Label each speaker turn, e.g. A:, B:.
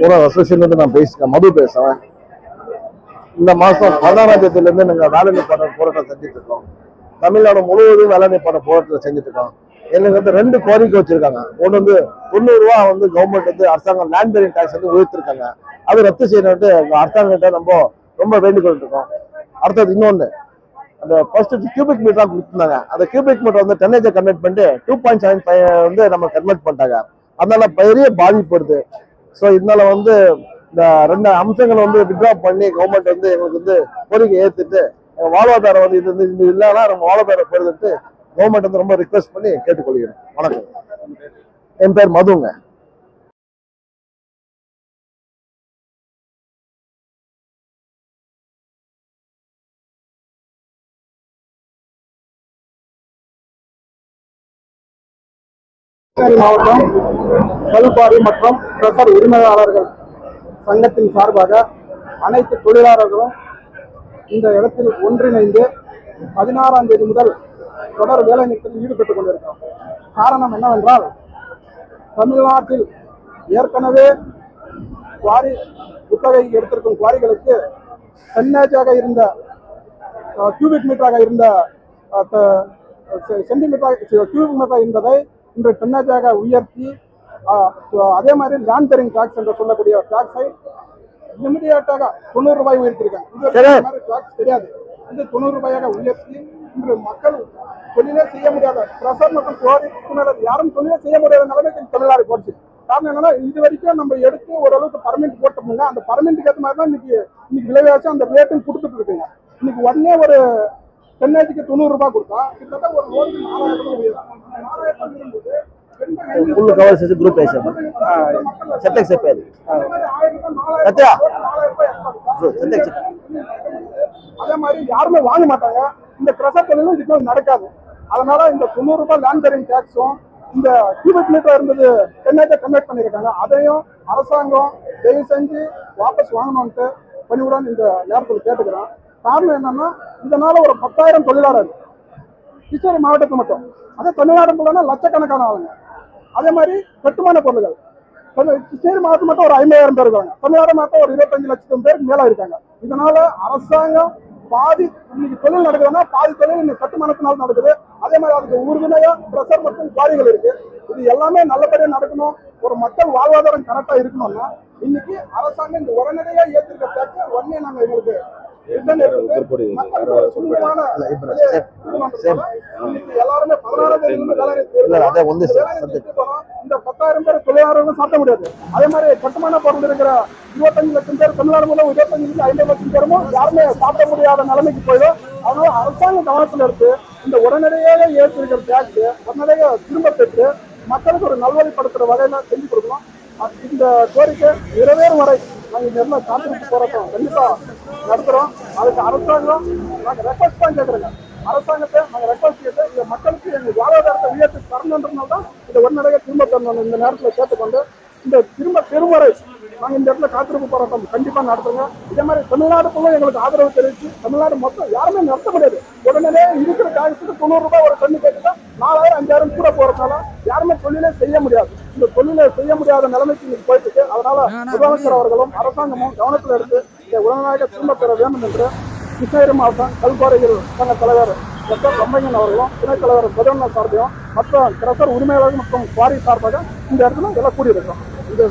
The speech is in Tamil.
A: கூட அசோசியேஷன் நான் பேசிட்டேன் மது பேசுறேன். இந்த மாசம் பதினாறாம் தேதியில இருந்து நாங்க வேலை நிப்பாட்ட போராட்டம் செஞ்சுட்டு இருக்கோம். தமிழ்நாடு முழுவதும் வேலை நிப்பாட்ட போராட்டத்தை செஞ்சுட்டு இருக்கோம். எங்களுக்கு வந்து ரெண்டு கோரிக்கை வச்சிருக்காங்க. ஒன்று வந்து தொண்ணூறு ரூபா வந்து கவர்மெண்ட் வந்து அரசாங்கம் லேண்ட் பேரிங் டேக்ஸ் வந்து உயர்த்திருக்காங்க. அது ரத்து செய்யணும்ட்டு அரசாங்கத்தை நம்ம ரொம்ப வேண்டுகோள் இருக்கோம். அடுத்தது இன்னொன்னு அந்த ஃபர்ஸ்ட் கியூபிக் மீட்டரா கொடுத்துருந்தாங்க. அந்த கியூபிக் மீட்டர் வந்து டென்னேஜை கன்வெர்ட் பண்ணிட்டு டூ பாயிண்ட் செவன் ஃபைவ் வந்து நம்ம கன்வெர்ட் பண்ணிட்டாங்க. அதனால பெரிய பாதிப்பு வருது. ஸோ இதனால வந்து இந்த ரெண்டு அம்சங்களை வந்து விட்ரா பண்ணி கவர்மெண்ட் வந்து எங்களுக்கு வந்து கோரிக்கை ஏற்றுட்டு எங்கள் வாழ்வாதாரம் வந்து இது வந்து இது இல்லைன்னா நம்ம வாழ்வாதாரம் பெறுதுட்டு கவர்மெண்ட் வந்து ரொம்ப ரிக்வெஸ்ட் பண்ணி கேட்டுக்கொள்கிறேன் வணக்கம். என் பேர் மதுங்க.
B: மாவட்டம் கல்பாரி மற்றும் பிரசர் உரிமையாளர்கள் சங்கத்தின் சார்பாக அனைத்து தொழிலாளர்களும் இந்த இடத்தில் ஒன்றிணைந்து பதினாறாம் தேதி முதல் தொடர் வேலை நிறுத்தத்தில் ஈடுபட்டுக் கொண்டிருக்கிறோம் காரணம் என்னவென்றால் தமிழ்நாட்டில் ஏற்கனவே குவாரி குத்தகை எடுத்திருக்கும் குவாரிகளுக்கு டன்னேஜாக இருந்த கியூபிக் மீட்டராக இருந்த சென்டிமீட்டராக கியூபிக் மீட்டராக இருந்ததை இன்று டன்னேஜாக உயர்த்தி அதே மாதிரி லேண்ட் பெரிங் டாக்ஸ் என்று சொல்லக்கூடிய டாக்ஸை இமிடியேட்டாக தொண்ணூறு ரூபாய் உயர்த்திருக்காங்க இது டாக்ஸ் கிடையாது. இது தொண்ணூறு ரூபாயாக உயர்த்தி இன்று மக்கள் தொழிலே செய்ய முடியாத பிரசர் மற்றும் உறுப்பினர் யாரும் தொழிலே செய்ய முடியாத நிலைமைக்கு தமிழ்நாடு போச்சு. காரணம் என்னன்னா இது வரைக்கும் நம்ம எடுத்து ஓரளவுக்கு பர்மிட் போட்டோம்னா அந்த பர்மிட்டுக்கு ஏற்ற மாதிரி தான் இன்னைக்கு இன்னைக்கு விலைவாசி அந்த ரேட்டும் கொடுத்துட்டு இருக்குங்க. இன்னைக்கு உடனே ஒரு தென்னாய்க்கு தொண்ணூறு ரூபாய் கொடுத்தா கிட்டத்தட்ட ஒரு லோனுக்கு நாலாயிரம் ரூபாய் உயரும். அந்த நாலாயிரம் ரூபாய் உயரும்போது பெண்கள்
A: ஃபுல் கவர் செஞ்சு குரூப் பேசுறேன் சத்தக்கு செப்பேது
B: அதே மாதிரி ஆயிரம் ఫుల్ కవర్
A: చేసి
B: గ్రూప్ వేసాము ரூபாய் చెప్పేది సత్య
A: சத்தக்கு చెప్ప
B: அதே. மாதிரி யாருமே வாங்க மாட்டாங்க. இந்த பிரசா தொழிலும் இதுக்கு நடக்காது. அதனால இந்த தொண்ணூறு ரூபாய் லேண்ட் பெரிங் டேக்ஸும் இந்த கியூபிக் மீட்டர் இருந்தது டென்னாயிட்ட கன்வெர்ட் பண்ணியிருக்காங்க. அதையும் அரசாங்கம் தயவு செஞ்சு வாபஸ் வாங்கணும்ட்டு பணிவுடன் இந்த நேரத்தில் கேட்டுக்கிறேன். காரணம் என்னன்னா இதனால ஒரு பத்தாயிரம் தொழிலாளர் கிருஷ்ணகிரி மாவட்டத்தில் மட்டும். அதே தமிழ்நாடு ஃபுல்லானா லட்சக்கணக்கான ஆளுங்க. அதே மாதிரி கட்டுமான பொருள்கள். கிருஷ்ணகிரி மாவட்டம் மட்டும் ஒரு ஐம்பதாயிரம் பேர் இருக்காங்க. தமிழ்நாடு மாவட்டம் ஒரு இருபத்தஞ்சு லட்சம் பேருக்கு மேல இருக்காங்க. இதனால அரசாங்கம் பாதி இன்னைக்கு தொழில் நடக்குதுன்னா பாதி தொழில் இன்னைக்கு கட்டுமானத்தினால நடக்குது. அதே மாதிரி அதுக்கு உறுதுணையா பிரஷர் மற்றும் குவாரிகள் இருக்கு. இது எல்லாமே நல்லபடியாக நடக்கணும். ஒரு மக்கள் வாழ்வாதாரம் கரெக்டா இருக்கணும்னா இன்னைக்கு அரசாங்கம் இந்த உடனடியாக ஏற்றிருக்க தேக்க உடனே நாங்கள் எங்களுக்கு பதினாறாம் தேதி வந்து இந்த பத்தாயிரம் பேர் தொழிலாளர்களும் சாப்பிட முடியாது. அதே மாதிரி கட்டுமான பொருள் இருக்கிற இருபத்தஞ்சு லட்சம் பேர் தமிழ்நாடு இருபத்தஞ்சு லட்சம் ஐம்பது லட்சம் பேரும் யாருமே சாப்பிட முடியாத நிலைமைக்கு போயிடும். அதனால அரசாங்கம் கவனத்தில் எடுத்து இந்த உடனடியாக ஏற்றிருக்கிற டேக்ஸ் உடனடியாக திரும்ப பெற்று மக்களுக்கு ஒரு நல்வழிப்படுத்துற வகையில செஞ்சு கொடுக்கணும். இந்த கோரிக்கை நிறைவேறும் வரை நாங்கள் இந்த இடத்துல காத்திருப்பு போராட்டம் கண்டிப்பாக நடத்துகிறோம் அதுக்கு அரசாங்கம் நாங்கள் ரெக்வஸ்ட் தான் கேட்குறோங்க. அரசாங்கத்தை நாங்கள் ரெக்வஸ்ட் கேட்டு இந்த மக்களுக்கு எங்கள் வாழ்வாதாரத்தை உயர்த்தி தரணுன்றதுனால தான் இந்த உடனடியாக திரும்ப தரணும் இந்த நேரத்தில் கேட்டுக்கொண்டு இந்த திரும்ப பெரும் நாங்கள் இந்த இடத்துல காத்திருப்பு போராட்டம் கண்டிப்பாக நடத்துங்க இதே மாதிரி தமிழ்நாட்டுக்குள்ள எங்களுக்கு ஆதரவு தெரிவித்து தமிழ்நாடு மொத்தம் யாருமே நடத்த முடியாது. உடனே இருக்கிற காய்ச்சலுக்கு தொண்ணூறு ரூபாய் ஒரு டன்னு கேட்டுட்டா நாலாயிரம் அஞ்சாயிரம் கூட போகிறதுனால யாருமே தொழிலே செய்ய முடியாது. இந்த தொழிலை செய்ய முடியாத நிலைமைக்கு இன்னைக்கு போயிட்டு அதனால முதலமைச்சர் அவர்களும் அரசாங்கமும் கவனத்தில் எடுத்து இதை உடனடியாக திரும்ப பெற வேண்டும் என்று கிருஷ்ணகிரி மாவட்டம் கல்பாறையில் சங்க தலைவர் டாக்டர் ரம்பையன் அவர்களும் துணைத் தலைவர் பதவண்ண சார்பையும் மற்ற கிரசர் உரிமையாளர்கள் மற்றும் குவாரி சார்பாக இந்த இடத்துல எல்லாம் கூடியிருக்கிறோம் இந்த